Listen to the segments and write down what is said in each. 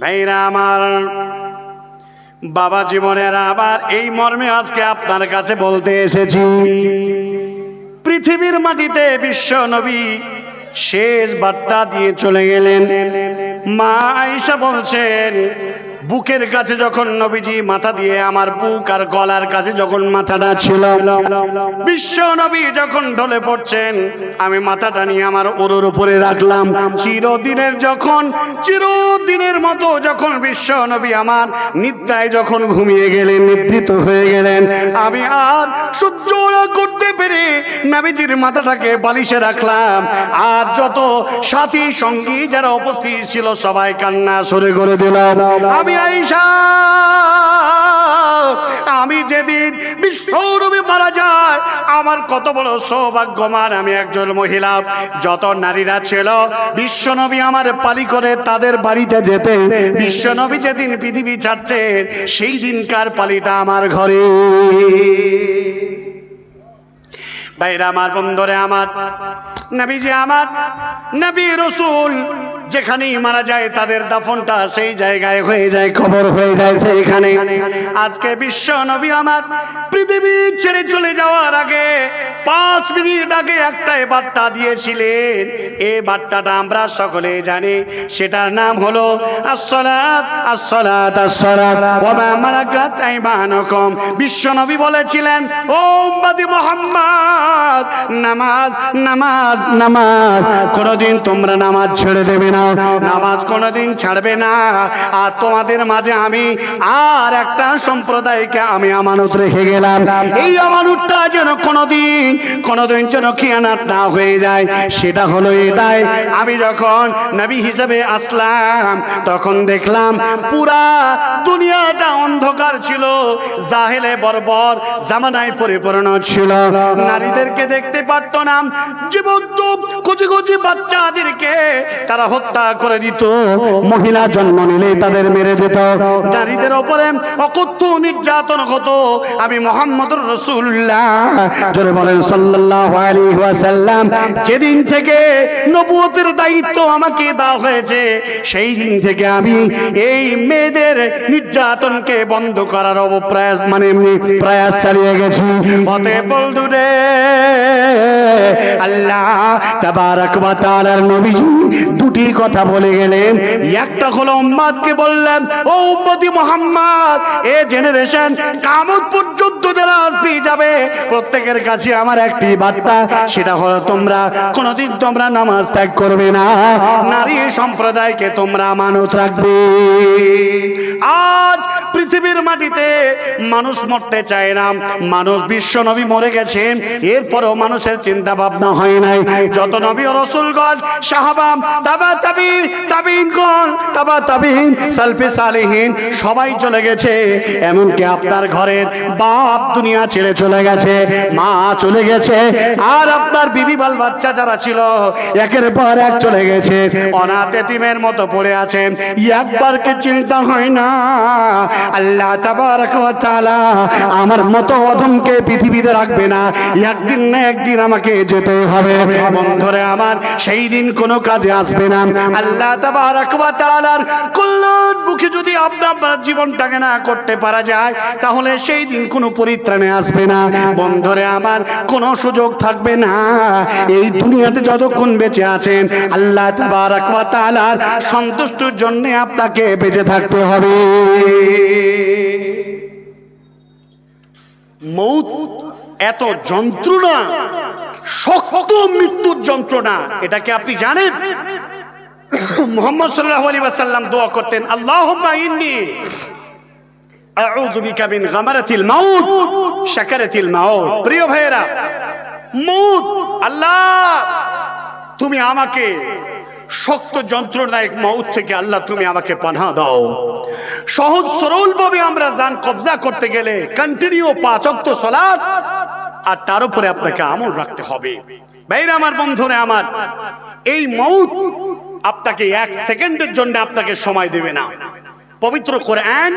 ভাইরা আমার, বাবা জীবনের আবার এই মর্মে আজকে আপনার কাছে বলতে এসেছি। পৃথিবীর মাটিতে বিশ্ব নবী শেষ বার্তা দিয়ে চলে গেলেন। মা আইসা বলছেন বুকের কাছে যখন নবীজি মাথা দিয়ে আমার বুক আর গলার কাছে যখন মাথাটা ছিল, বিশ্ব নবী যখন ঢলে পড়ছেন, আমি মাথাটা নিয়ে আমার ওরোর উপরে রাখলাম। চিরদিনের যখন, চিরদিনের মতো যখন বিশ্ব নবী আমার নিদ্রায় যখন ঘুমিয়ে গেলেন, নিদ্রিত হয়ে গেলেন, আমি আর সহ্য করতে পেরে নাবিজির মাথাটাকে বালিশে রাখলাম। আর যত সাথী সঙ্গী যারা উপস্থিত ছিল, সবাই কান্না সরে করে দিলাম আমি আইসা, আমি যেদিন বিশ্বরূপে মারা যায়, আমার কত বড় সৌভাগ্যমান আমি একজন মহিলা। যত নারীরা ছিল, বিশ্বনবী আমার পালি করে তাদের বাড়িতে যেতে। বিশ্বনবী যেদিন পৃথিবী ছাড়ছেন সেই দিনকার পালিটা আমার ঘরে। ভাইরা আমার বন্ধরে আমার, নবীজি আমার, নবী রসুল যেখানেই মারা যায় তাদের দাফনটা সেই জায়গায় হয়ে যায় খবর হয়ে যায় সেইখানে। আজকে বিশ্ব নবী আমার পৃথিবী ছেড়ে চলে যাওয়ার আগে পাঁচ মিনিট আগে একটাই বার্তা দিয়েছিলেন। এ বার্তাটা আমরা সকলে জানি, সেটার নাম হলো, আসসালাত আসসালাত আসসালাত ওয়া মা মালাকাত আইমানুকুম। বিশ্ব নবী বলেছিলেন, ও মুহাম্মদ, নামাজ নামাজ নামাজ, কোনোদিন তোমরা নামাজ ছেড়ে দেবে না। নামাজ কোনোদিন ছাড়বে না। আর তোমাদের মাঝে আমি আর একটা সম্প্রদায়কে আমি আমানত রেখে গেলাম। এই আমানতটা যেন কোনোদিন কোনোদিন যেন খিয়ানাত না হয়ে যায়, সেটা হলো এটাই। আমি যখন নবী হিসেবে আসলাম, তখন দেখলাম পুরা দুনিয়াটা অন্ধকার ছিল, জাহেলে বর্বর জামানায় পরিপূর্ণ ছিল। নারীদেরকে দেখতে পারতো না। জীবন্ত কুচি কুচি বাচ্চাদেরকে তারা হত্যা করে দিত। মহিলা জন্ম নিলে তাদের মেরে দিত। নারীদের ওপরে অকথ্য নির্যাতন হতো। আমি মোহাম্মদ রসুল্লাহ জোরে বলেন, সাল্লাল্লাহু আলাইহি ওয়াসাল্লাম, যেদিন থেকে নবুয়তের দায়িত্ব আমাকে দেওয়া হয়েছে, সেই দিন থেকে আমি এই মেয়েদের নির্যাতনকে বন্ধ করার অবপ্রয়াস মানে এমনি প্রয়াস চালিয়ে গেছি। অতএব বন্ধুরে, আল্লাহ তাবারাক ওয়া তাআলার নবীজি দুটি কথা বলে গেলেন। একটা হলো উম্মাদকে বললেন, ও উম্মতি মোহাম্মদ, এ জেনারেশন কামত পর্যন্ত যারা আসবে যাবে। প্রত্যেকের কাছে আমার একটি বার্তা, সেটা হলো তোমরা কোনোদিন তোমরা নামাজ ত্যাগ করবে না। নারী সম্প্রদায়কে তোমরা মানত রাখবে। আজ পৃথিবীর মাটিতে মানুষ মরতে চায় না। মানুষ বিশ্ব নবী মরে গেছেন। এরপরও মানুষের চিন্তা ভাবনা হয় নাই। যত নবী রসুলগণ সাহাবাম তাবা, তাবি, তাবিনগণ, তাবা, তাবিন, সালফে সালেহীন, সবাই চলে গেছে। এমনকি আপনার ঘরের বাপ দুনিয়া ছেড়ে চলে গেছে, মা চলে গেছে, আর আপনার বিবি বাল বাচ্চা যারা ছিল, একের পর এক চলে গেছে। অনাথ এতিমের মতো পড়ে আছেন। একবারকে চিন্তা হয় না? আল্লাহ তাবারাক আমার মতো অধমকে পৃথিবীতে রাখবে না। একদিন না একদিন আমাকে যেতে হবে। বন্ধুরে আমার, সেই দিন কোনো কাজে আসবে না। আল্লাহ ওয়া কল্যাণ মুখে যদি আপনি আপনার জীবনটাকে না করতে পারা যায়, তাহলে সেই দিন কোনো পরিত্রাণে আসবে না। বন্ধরে আমার, কোনো সুযোগ থাকবে না। এই দুনিয়াতে যতক্ষণ বেঁচে আছেন, আল্লাহ তাআলার সন্তুষ্টির জন্য আপনাকে বেঁচে থাকতে হবে। মৌত এত যন্ত্রণা, শক্ত মৃত্যুর যন্ত্রণা, এটাকে আপনি জানেন? মোহাম্মদ সাল্লাল্লাহু আলাইহি ওয়াসাল্লাম দোয়া করতেন, আল্লাহুম্মা ইন্নী আউযু বিকা মিন গামারাতিল মাউত, শাকারাতিল মাউত। প্রিয় ভাইয়েরা, মৌত, আল্লাহ, তুমি আমাকে শক্ত যন্ত্রণায়ক মৌত থেকে আল্লাহ তুমি আমাকে পানা দাও। সহজ সরল ভাবে আমরা যান কবজা করতে গেলে কন্টিনিউ পাঁচ অক্ত সলাৎ, আর তার উপরে আপনাকে আমল রাখতে হবে। ভাইরা আমার, বন্ধুরা আমার, এই মৌত আপনাকে এক সেকেন্ডের জন্য আপনাকে সময় দেবে না। পবিত্র কোরআন,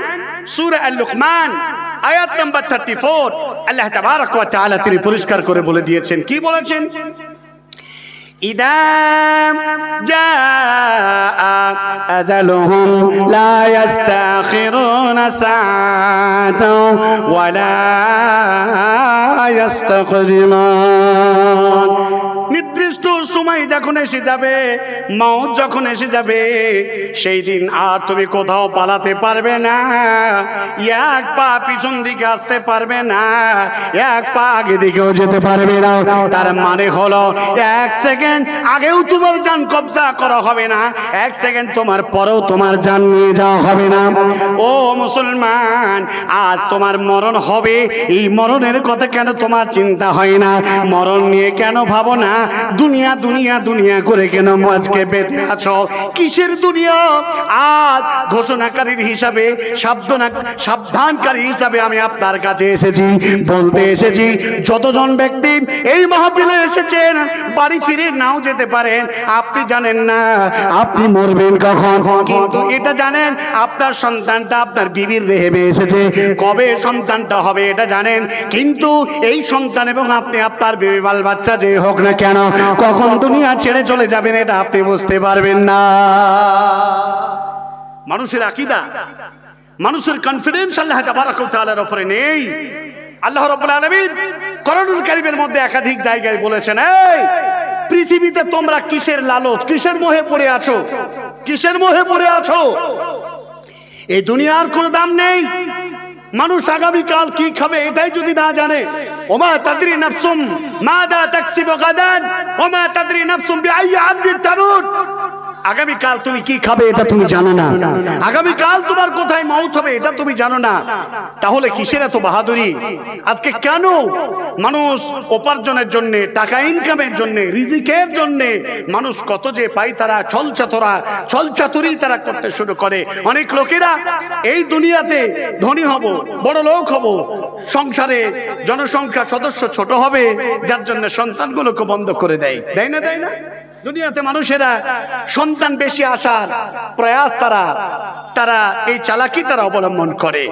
সূরা আল লুকমান আয়াত নাম্বার 34 আল্লাহ তাবারক ওয়া তাআলা তিনি পরিষ্কার করে বলে দিয়েছেন। কি বলেছেন? إذا جاء أزلهم لا يستأخرون ساعة ولا يستقدمون. সময় যখন এসে যাবে মৌত যখন এসে যাবে, সেই দিন আর তুমি কোথাও পালাতে পারবে না। এক পা পিছন দিকে আসতে পারবে না, এক পা আগে দিকেও যেতে পারবে না। তার মানে হলো, এক সেকেন্ড আগেও তোমার যান কবজা করা হবে না, এক সেকেন্ড তোমার পরেও তোমার যান নিয়ে যাওয়া হবে না। ও মুসলমান, আজ তোমার মরণ হবে, এই মরণের কথা কেন তোমার চিন্তা হয় না? মরণ নিয়ে কেন ভাবো না? দুনিয়া দুনিয়া দুনিয়া করে কেন আজকে বেঁধে আছো? কিসের দুনিয়া? আজ ঘোষণাকারীর হিসাবে, সাবধান সাবধানকারী হিসাবে আমি আপনার কাছে এসেছি, বলতে এসেছি, যতজন ব্যক্তি এই মাহফিলে এসেছেন, বাড়ি ফিরে নাও যেতে পারেন, আপনি জানেন না, আপনি মরবেন কখন? কিন্তু এটা জানেন, আপনার সন্তানটা আপনার বিবির রেহেমে এসেছে। কবে সন্তানটা হবে এটা জানেন, কিন্তু এই সন্তান এবং আপনি আপনার বেবি বাল বাচ্চা যে হোক না কেন, কখন দুনিয়া ছেড়ে চলে যাবেন, এটা আপনি বুঝতে পারবেন না। মানুষের আকিদা, মানুষের কনফিডেন্স আল্লাহ তাবারাক ওয়া তাআলার উপরে নেই। আল্লাহ রাব্বুল আলামিন কোরআনুল কারীমের মধ্যে একাধিক জায়গায় বলেছেন, এই, পৃথিবীতে তোমরা কিসের লালচ কিসের মোহে পড়ে আছো? কিসের মোহে পড়ে আছো? এই দুনিয়ার কোনো দাম নেই। মানুষ আগামীকাল কি খাবে এটাই যদি না জানে। ওমা নাফসুম ওমা নাফসুম তুমি কি খাবে এটা তুমি জানো না। তোমার কোথায় হবে এটা তুমি জানো না। তাহলে কিসের এত বাহাদুরি? আজকে কেন মানুষ উপার্জনের জন্য, টাকা ইনকামের জন্য, রিজিকের জন্য মানুষ কত যে পায় তারা ছলচাতরা ছলচাতুরি তারা করতে শুরু করে। অনেক লোকেরা এই দুনিয়াতে ধনী হব বড় লোক হব। সংসারে জনসংখ্যা সদস্য ছোট হবে, যার জন্য সন্তানগুলোকে বন্ধ করে দেয়। দেয় না দেয় না? দুনিয়াতে মানুষেরা সন্তান বেশি আসার প্রয়াস তারা তারা এই চালাকি তারা অবলম্বন করে।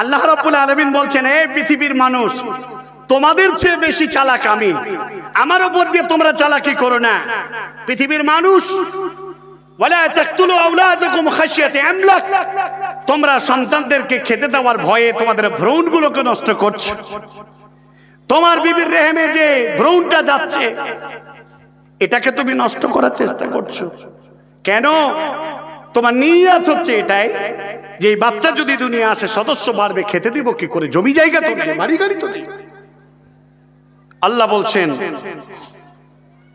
আল্লাহ রাব্বুল আলামিন বলছেন এই পৃথিবীর মানুষ, তোমাদের চেয়ে বেশি চালাক আমি। আমার উপর দিয়ে তোমরা চালাকি করো না। পৃথিবীর মানুষ তোমরা সন্তানদেরকে খেতে দেওয়ার ভয়ে তোমাদের ভ্রূণগুলোকে নষ্ট করছ। তোমার বিবির রেহেমে যে ভ্রূণটা যাচ্ছে, এটাকে তুমি নষ্ট করার চেষ্টা করছ। কেন? তোমার নিয়াত হচ্ছে এটাই যে বাচ্চা যদি দুনিয়া আসে, সদস্য বাড়বে, খেতে দিব কি করে? জমি জায়গা তো বাড়ি গাড়ি তো আল্লাহ বলছেন,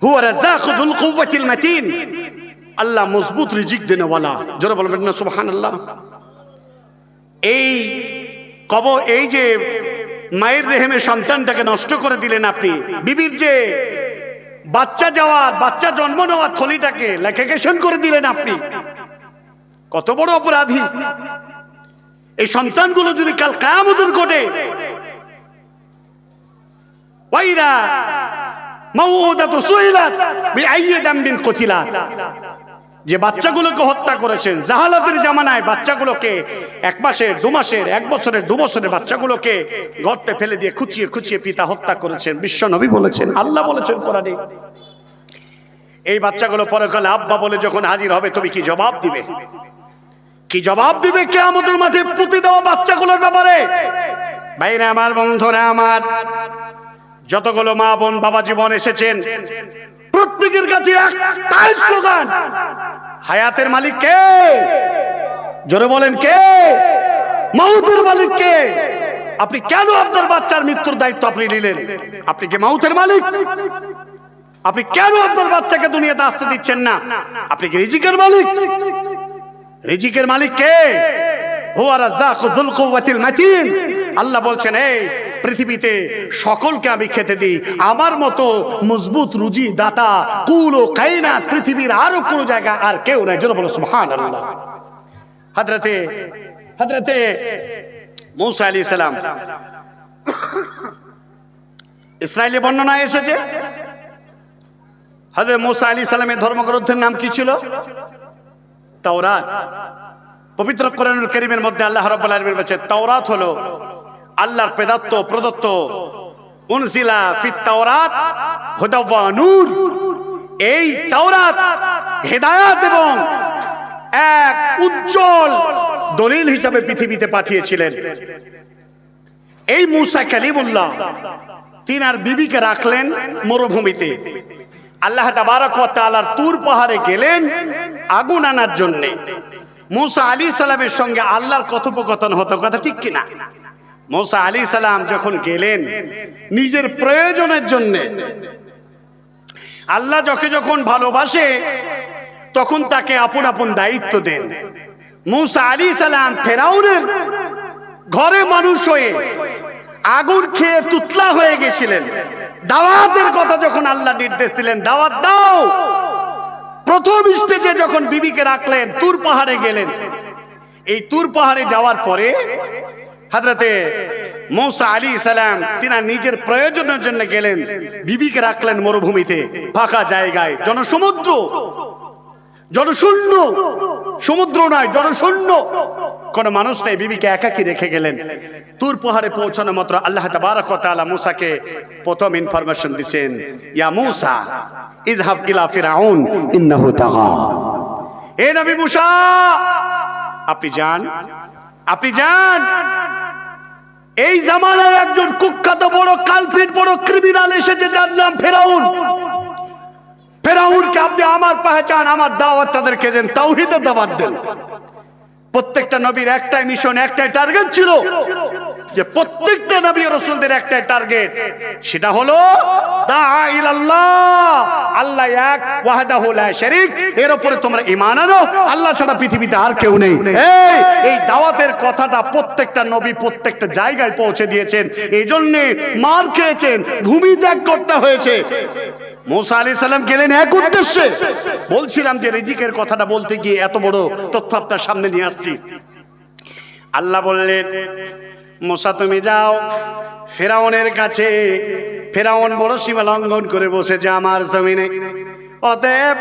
হুয়া মাতিন। আল্লাহ মজবুত রিজিক দেনেওয়ালা। জোরে বলবেন না, সুবহানাল্লাহ। এই কব এই যে মায়ের রেহেমে সন্তানটাকে নষ্ট করে দিলেন আপনি, বিবির যে বাচ্চা যাওয়ার, বাচ্চা জন্ম নেওয়ার থলিটাকে লেখাকেশন করে দিলেন আপনি, কত বড় অপরাধী। এই সন্তানগুলো যদি কাল কায়ামতের কোটে ওয়াইরা মাউদাতু সুইলাত বিআইয়ি দামবিন কুতিলাত। যে বাচ্চাগুলোকে হত্যা করেছেন, জাহালাতের জামানায় বাচ্চাগুলোকে এক মাসের, দু মাসের, এক বছরের, দু বছরের বাচ্চাগুলোকে গর্তে ফেলে দিয়ে খুচিয়ে খুচিয়ে পিতা হত্যা করেছেন। বিশ্ব নবী বলেছেন, আল্লাহ বলেছেন কোরআনে। এই বাচ্চাগুলো পরকালে আব্বা বলে যখন হাজির হবে, তুমি কি জবাব দিবে? কি জবাব দিবে কে আমাদের মাঝে পুঁতে দেওয়া বাচ্চাগুলোর ব্যাপারে? বাইরে আমার, বন্ধুরা আমার, যতগুলো মা বোন বাবা জীবন এসেছেন প্রত্যেকের কাছে একটাই স্লোগান, হায়াতের মালিক কে? জোরে বলেন কে? মাউতের মালিক কে? আপনি কেন আপনার বাচ্চার মৃত্যুর দায়িত্ব আপনি নিলেন? আপনি কি মাউতের মালিক? আপনি কেন আপনার বাচ্চাকে দুনিয়াতে আসতে দিচ্ছেন না? আপনি কি রিজিকের মালিক? রিজিকের মালিক কে? হুয়া রাজ্জাকু যুল কুওয়াতিল মাতিন। আল্লাহ বলছেন, এই পৃথিবীতে সকলকে আমি খেতে দিই। আমার মতো মজবুত, রুজি দাতা, কুল ও কায়নাত পৃথিবীর আরও কোনো জায়গা আর কেউ নাই। যেন বলো, সুবহানাল্লাহ। হযরতে হযরতে মূসা আলাইহিস সালাম। ইসরায়েলি বর্ণনা এসেছে। হযরত মূসা আলাইহিস সালামের ধর্মগ্রন্থের নাম কি ছিল? তাওরাত। পবিত্র কোরআনুল করিমের মধ্যে আল্লাহ রাব্বুল আলামিন বলেছে তাওরাত হলো আল্লাহর পেদাত্ত প্রদত্ত। উনসিলা ফিত তাওরাত হুদা নূর। এই তাওরাত হেদায়াত এবং এক উজ্জ্বল দলিল হিসাবে পৃথিবীতে পাঠিয়েছিলেন। এই মুসা কালিমুল্লাহ, তিন আর বিবিকে রাখলেন মরুভূমিতে। আল্লাহ তাআলার তুর পাহাড়ে গেলেন আগুন আনার জন্য। মুসা আলী সালামের সঙ্গে আল্লাহর কথোপকথন হতো, কথা ঠিক কিনা? মুসা আলী সালাম যখন গেলেন নিজের প্রয়োজনের জন্য, আল্লাহ যখন যখন ভালোবাসে, তখন তাকে আপন আপন দায়িত্ব দেন। মুসা আলী সালাম ফেরাউনের ঘরে মানুষ হয়ে আগুন খেয়ে তুতলা হয়ে গেছিলেন। দাওয়াতের কথা যখন আল্লাহ নির্দেশ দিলেন, দাওয়াত দাও। প্রথম স্টেজে যখন বিবিকে রাখলেন, তুর পাহাড়ে গেলেন। এই তুর পাহাড়ে যাওয়ার পরে হাজরতে মৌসা আলী সালাম তিনার নিজের প্রয়োজনের জন্য গেলেন, বিবিকে রাখলেন মরুভূমিতে, ফাঁকা জায়গায়। জনসমুদ্র, জনশূন্য, সমুদ্র নয়, জনশূন্য। কোন মানুষ নেই, বিবিকে একাকি রেখে গেলেন। তুর পাহাড়ে পৌঁছানো মাত্র আল্লাহ তাবারক মুসাকে প্রথম ইনফরমেশন দিচ্ছেন, ইয়া মুসা, ইযহাব ইলা ফিরাউন ইন্নাহু তাগা। এ নবী মুসা, আপনি যান। আপনি যান। এই জামানায় একজন কুখ্যাত বড় কালপিট, বড় ক্রিমিনাল এসেছে, যার নাম ফেরাউন। ফেরাউনকে আপনি আমার পাহচান আমার দাওয়াত তাদেরকে দেন তাও হিতের দাওয়াত দেন। প্রত্যেকটা নবীর একটাই মিশন একটাই টার্গেট ছিল। যে প্রত্যেকটা নবী রসুলদের একটাই টার্গেট, সেটা হলো আল্লাহ এক, ওয়াহদাহু লা শারীক, এর উপরে তোমরা ঈমান আনো, আল্লাহ ছাড়া পৃথিবীতে আর কেউ নেই। এই এই দাওয়াতের কথাটা প্রত্যেকটা নবী প্রত্যেকটা জায়গায় পৌঁছে দিয়েছেন এই জন্য মার খেয়েছেন, ভূমি ত্যাগ করতে হয়েছে। মোসা আলী সাল্লাম গেলেন এক উদ্দেশ্যে, বলছিলাম যে রিজিকের কথাটা বলতে গিয়ে এত বড় তথ্য আপনার সামনে নিয়ে আসছি। আল্লাহ বললেন মোসা তুমি যাও। ফেরাউনের কাছে। ফেরাউন বড় সীমা লঙ্ঘন করে বসেছে আমার জমিনে। অতএব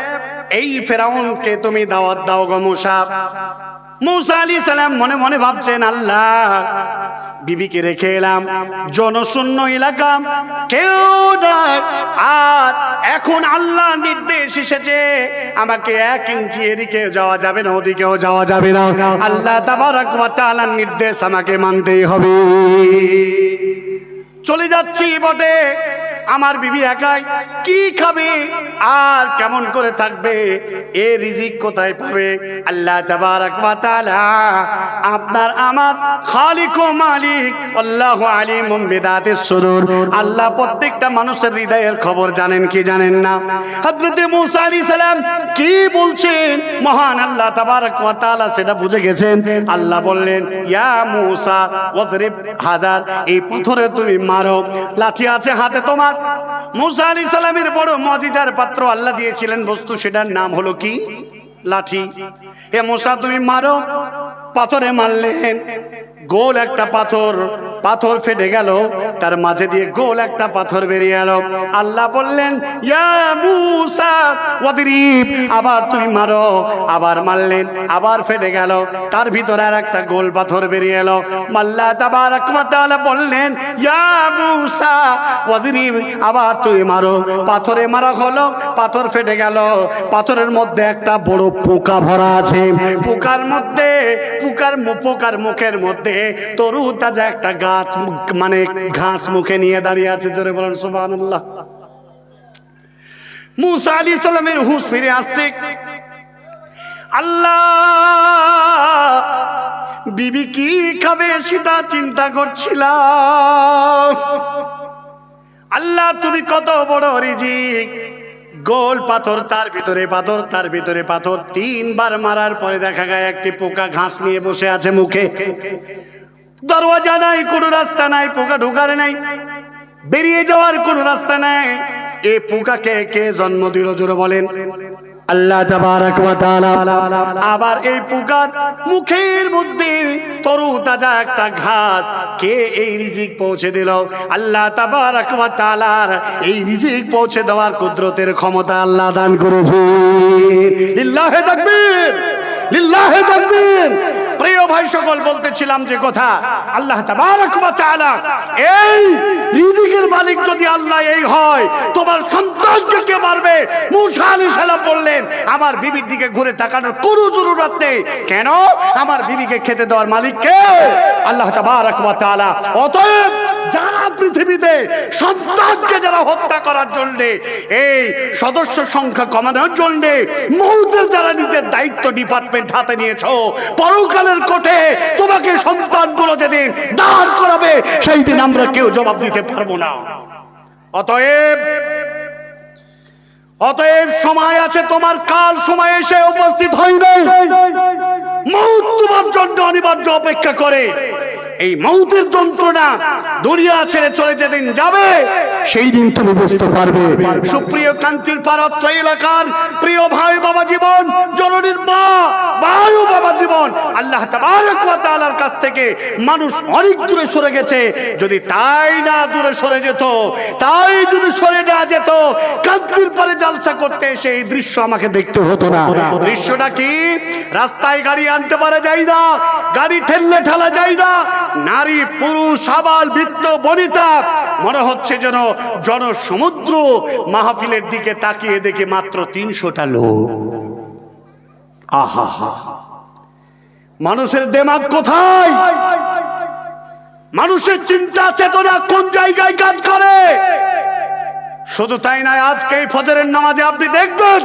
এই ফেরাউনকে তুমি দাওয়াত দাও গো মশা। মুসা আলী সালাম মনে মনে ভাবছেন, আল্লাহ বিবিকে রেখে এলাম। জনশূন্য এলাকা। কেউ নয়। আর এখন আল্লাহ নির্দেশ এসেছে। আমাকে এক ইঞ্চি এদিকে যাওয়া যাবে না, ওদিকেও যাওয়া যাবে না। আল্লাহ তাআলার নির্দেশ আমাকে মানতেই হবে। চলে যাচ্ছি বটে। আমার বিবি একাই কি খাবে? আর কেমন করে থাকবে? এ রিজিক কোথায় পাবে? আল্লাহ আপনার আমার খালিক ও মালিক, আল্লাহ আলিমুম বিদাতিস সুদূর। আল্লাহ প্রত্যেকটা মানুষের হৃদয়ের খবর জানেন কি জানেন না? হযরতে মূসা আলাইহিস সালাম কি বলছেন? মহান আল্লাহ তাবারক ওয়া সেটা বুঝে গেছেন। আল্লাহ বললেন, ইয়া মূসা, ওয়াদরিব হাজার, এই পাথরে তুমি মারো লাঠি আছে হাতে তোমার মুসা আলী সালামের বড় মজিজার পাত্র আল্লাহ দিয়েছিলেন বস্তু, সেটার নাম হলো কি? লাঠি। হে মশা তুমি মারো, পাথরে মারলেন গোল একটা পাথর পাথর ফেটে গেল, তার মাঝে দিয়ে গোল একটা পাথর বেরিয়ে এলো। আল্লাহ বললেন আবার তুমি মারো। আবার মারলেন, আবার ফেটে গেল, তার ভিতরে আর একটা গোল পাথর বেরিয়ে এলো। আল্লাহ তাবারাক ওয়া বললেন আবার তুমি মারো। পাথরে মারা হলো, পাথর ফেটে গেল, পাথরের মধ্যে একটা বড় পোকা ভরা আছে। পোকার মধ্যে, পোকার পোকার মুখের মধ্যে তরু তাজা একটা গাছ মানে ঘাস মুখে নিয়ে দাঁড়িয়ে আছে, জোরে বলেন, সুবহানাল্লাহ। মুসা আলী সালামের হুঁশ ফিরে আসছে। আল্লাহ, বিবি কি খাবে সেটা চিন্তা করছিলাম। আল্লাহ, তুমি কত বড় রিজিক। গোল পাথর, তার ভিতরে পাথর, তার ভিতরে পাথর। তিনবার মারার পরে দেখা যায় একটি পোকা ঘাস নিয়ে বসে আছে মুখে। দরওয়াজা নাই, কোনো রাস্তা নাই, পোকা ঢুকার নাই। বেরিয়ে যাওয়ার কোনো রাস্তা নাই। এ পোকাকে কে জন্ম দিল, জোরে বলেন। আল্লাহ আবার এই পুকার মুখের মধ্যে তরু তাজা একটা ঘাস। কে এই রিজিক পৌঁছে দিল? আল্লাহ তালার এই রিজিক পৌঁছে দেওয়ার কুদরতের ক্ষমতা আল্লাহ দান করেছে লিল্লাহে তাকবীর লিল্লাহে তাকবীর। ভাই সকল বলতেছিলাম যে কথা, আল্লাহ এই রিজিকের মালিক যদি আল্লাহ এই হয়, তোমার সন্তানকে কে মারবে? মুসা আলী সালাম বললেন, আমার বিবির দিকে ঘুরে তাকানোর কোনো জরুরত নেই। কেন? আমার বিবিকে খেতে দেওয়ার মালিককে আল্লাহ তাবারক ওয়া তাআলা। অতএব যারা পৃথিবীতে সন্তানকে যারা হত্যা করার জন্য, এই সদস্য সংখ্যা কমানোর জন্য মৌতের যারা নিজের দায়িত্ব ডিপার্টমেন্ট হাতে নিয়েছো, পরকালের কোঠে তোমাকে সন্তানগুলো যেদিন দাঁড় করাবে সেই দিন আমরা কেউ জবাব দিতে পারব না। অতএব অতএব সময় আছে তোমার, কাল সময় এসে উপস্থিত হইবে। মৌত তোমার জন্য অনিবার্য অপেক্ষা করে। মৌতের যন্ত্রণা দুনিয়া ছেড়ে চলে যেদিন যাবে, সেই দিন তুমি বুঝতে পারবে। সুপ্রিয় কান্তির পারত্র এলাকার প্রিয় ভাই বাবা জীবন, জননীর মা বায়ু বাবা জীবন। আল্লাহ ওয়া কাছ থেকে মানুষ অনেক দূরে সরে গেছে। যদি তাই না দূরে সরে যেত, তাই যদি সরে না যেত, কান্তির পরে জালসা করতে এসে এই দৃশ্য আমাকে দেখতে হতো না। দৃশ্যটা কি? রাস্তায় গাড়ি আনতে পারা যায় না, গাড়ি ঠেললে ঠেলা যায় না। নারী, পুরুষ, আবাল বৃত্ত বনিতা, মনে হচ্ছে যেন জনসমুদ্র। মাহফিলের দিকে তাকিয়ে দেখে মাত্র তিনশোটা লোক। আহা হা মানুষের দেমাগ কোথায়? মানুষের চিন্তা চেতনা কোন জায়গায় কাজ করে? শুধু তাই নয়, আজকে এই ফজরের নামাজে আপনি দেখবেন,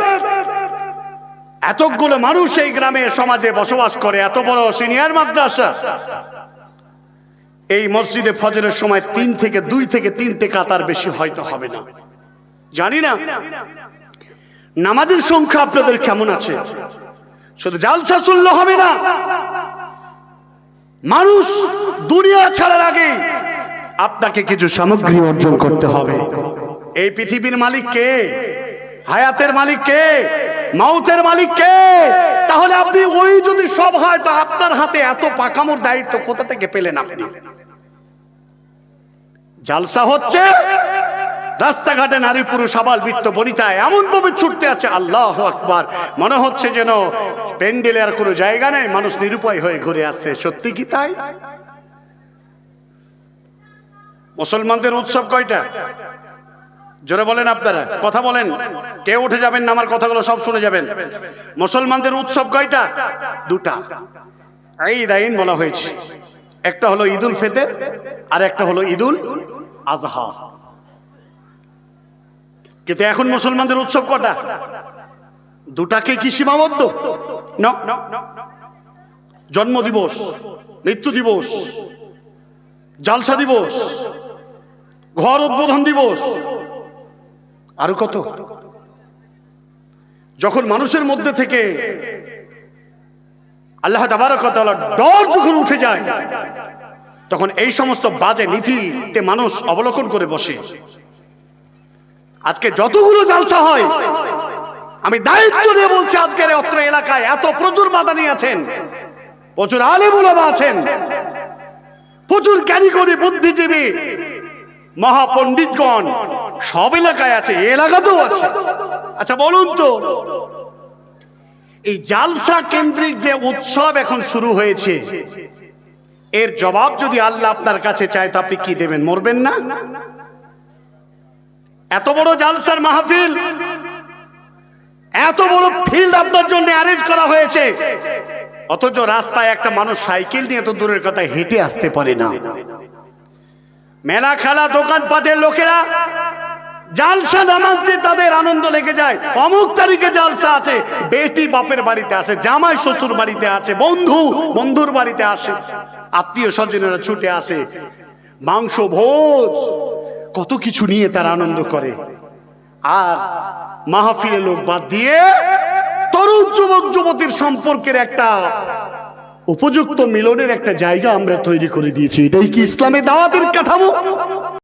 এতগুলো মানুষ এই গ্রামে, সমাজে বসবাস করে, এত বড় সিনিয়র মাদ্রাসা। এই মসজিদে ফজরের সময় তিন থেকে দুই থেকে তিনটে কাতার বেশি হয়তো হবে না। জানি না। নামাজের সংখ্যা আপনাদের কেমন আছে? শুধু জালসা শুনলে হবে না। মানুষ দুনিয়া ছাড়ার আগে আপনাকে কিছু সামগ্রী অর্জন করতে হবে। এই পৃথিবীর মালিক কে? হায়াতের মালিক কে? মাউতের মালিক কে? তাহলে আপনি ওই যদি সব হয়, তো আপনার হাতে এত পাকামোর দায়িত্ব কোথা থেকে পেলেন আপনি? জালসা হচ্ছে রাস্তাঘাটে নারী পুরুষ আবাল বৃত্ত বনিতায় এমন ভাবে ছুটতে আছে, আল্লাহ আকবার। মনে হচ্ছে যেন প্যান্ডেলে আর কোনো জায়গা নেই, মানুষ নিরুপায় হয়ে ঘুরে আসছে সত্যি কি তাই? মুসলমানদের উৎসব কয়টা? জোরে বলেন আপনারা, কথা বলেন। কে উঠে যাবেন না, আমার কথাগুলো সব শুনে যাবেন। মুসলমানদের উৎসব কয়টা? দুটা। ঈদ আইন বলা হয়েছে। একটা হলো ঈদুল ফেতের আর একটা হলো ঈদুল আজহা। কিন্তু এখন মুসলমানদের উৎসব কটা? দুটাকে কি সীমাবদ্ধ? জন্ম দিবস, মৃত্যু দিবস, জালসা দিবস, ঘর উদ্বোধন দিবস। আরও কত? যখন মানুষের মধ্যে থেকে আল্লাহ তাবারকতালা ডর যখন উঠে যায়, তখন এই সমস্ত বাজে নীতিতে মানুষ অবলোকন করে বসে। আজকে যতগুলো জালসা হয়, আমি দায়িত্ব দিয়ে বলছি আজকের অত্র এলাকায় এত প্রচুর মাদানি আছেন, প্রচুর আলিমুলামা আছেন, প্রচুর জ্ঞানীগণী বুদ্ধিজীবী, মহাপণ্ডিতগণ, সব এলাকায় আছে এলাকাতেও আছে। আচ্ছা বলুন তো, এই জালসা কেন্দ্রিক যে উৎসব এখন শুরু হয়েছে, এর জবাব যদি আল্লাহ আপনার কাছে চায়, তো আপনি কি দেবেন? মরবেন না? এত বড় জালসার মাহফিল, এত বড় ফিল্ড আপনার জন্য অ্যারেঞ্জ করা হয়েছে। অথচ রাস্তায় একটা মানুষ সাইকেল নিয়ে তো দূরের কথা হেঁটে আসতে পারে না। মেলা খেলা, দোকানপাটের লোকেরা জালসা নামাতে তাদের আনন্দ লেগে যায়। অমুক তারিখে জালসা আছে, বেটি বাপের বাড়িতে আসে, জামাই শ্বশুর বাড়িতে আছে বন্ধু বন্ধুর বাড়িতে আসে, আত্মীয় স্বজনেরা ছুটে আসে। মাংস ভোজ কত কিছু নিয়ে তারা আনন্দ করে। আর মাহফিলে লোক বাদ দিয়ে তরুণ যুবক, যুবতীর সম্পর্কের একটা উপযুক্ত মিলনের একটা জায়গা আমরা তৈরি করে দিয়েছি। এটাই কি ইসলামে দাওয়াতের কাঠামো?